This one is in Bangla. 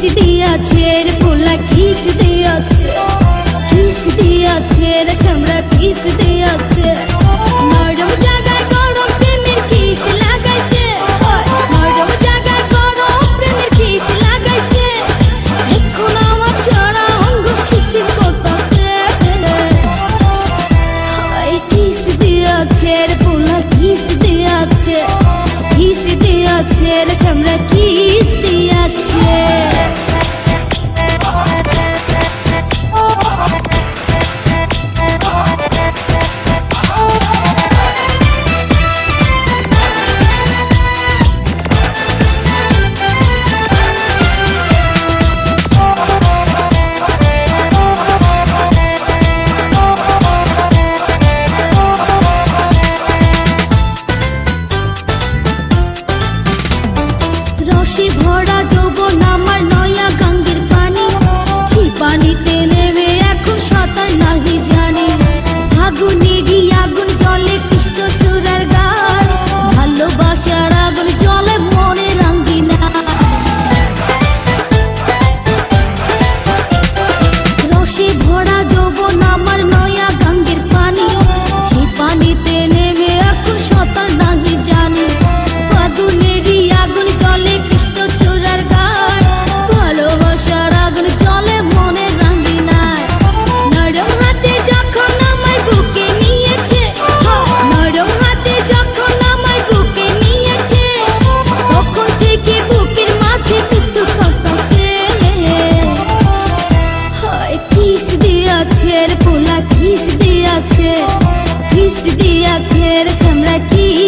কিস দিয়াছে রে পোলা কিস দিয়াছে। কিস দিয়াছে রে চামড়া কিস দিয়াছে। চামড়া কি?